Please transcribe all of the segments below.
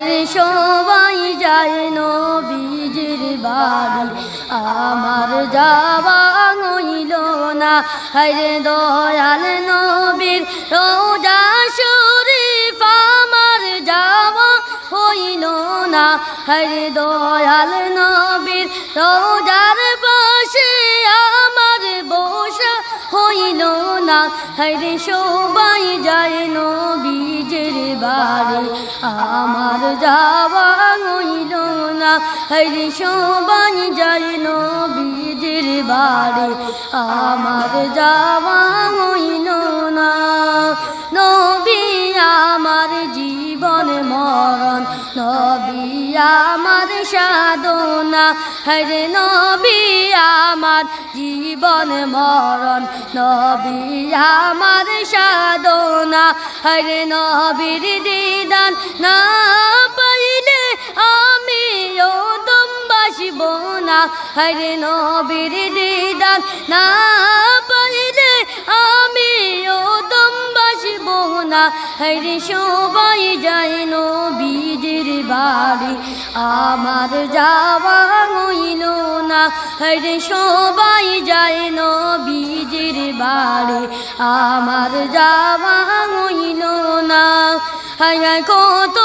সবাই যায় নবীজির বাড়ি। আমার যাওয়া হইল না। হরে দয়াল নবীর রোজা শরীফ আমার যাওয়া হইল না। হরে দয়াল নবীর রোজার পাশে আমার বসা হইল না। হরে সবাই যায় নবীজের বাড়ি। আমার যাওয়া হইল না। হরি সবাই যায় নবীজের বাড়ি। আমার যাওয়া হইল আমার সাধনা, হরে নবী আমার জীবন মরণ। নবী আমার সাধনা, হরে নবীর দিদান না পাইলে আমি ও দম বাসিব না। হরে নবীর দিদান না পাইলে আমি ও দম বাসিব না। হরে সবাই নবীজির বাড়ি। আমার যাওয়া হইল না হরে সবাই যায় নবীজির বাড়ি। আমার যাওয়া হইল না হায় কত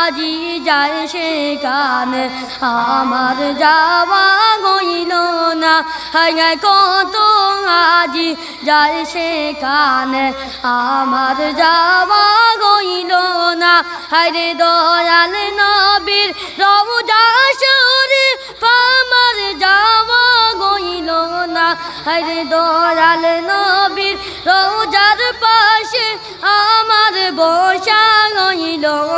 আজি যায় সেখানে। আমার যাওয়া হইল না হায় কত আজি যায় সেখানে। আমার যাওয়া হইল হরে দয়াল নবীর রওজা শরীফ পামার যাওয়া গইল না। হরে দয়াল নবীর রৌজার পাশে আমার বসা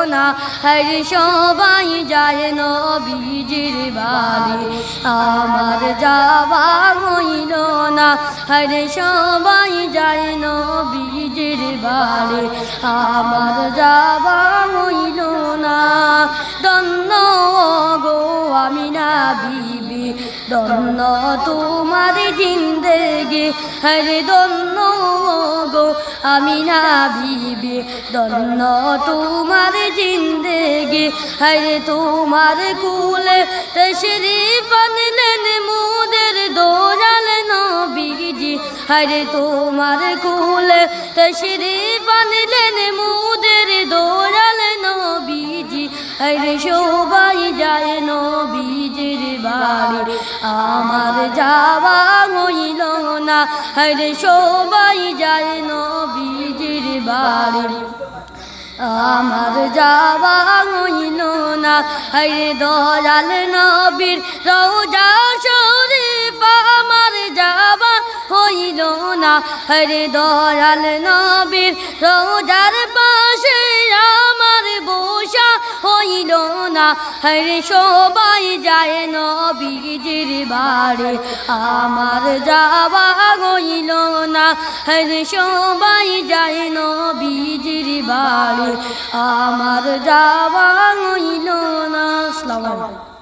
না। হর সবাই যায় নবীজির বাড়ি। আমার যাওয়া হইল না। হর সবাই যায় নবীজির বাড়ি। আমার যাওয়া হইল দন্ন তোমার জিন্দেগি, হরে দন্ন গো আমি না বিবি দন্ন তোমার জিন্দেগি, হরে তোমার কুলে তশরি বানলেন মুদের দোরাল নবীজি। হরে তোমার কুলে তশরি বানলেন বাড়ি। আমার যাওয়া হইল না। হরে সবাই যায় নবীজির বাড়ি। আমার যাওয়া হইল না। হরে দয়াল নবীর রোজা শরীফ হইল না। হরে দয়াল নবীর রোজার পাশে আমার বসা হইল না। হরে সবাই যায় নবীজির বাড়ি। আমার যাওয়া হইল না। হরে সবাই যায় নবীজির বাড়ি। আমার যাওয়া হইল না। আসসালামু আলাইকুম।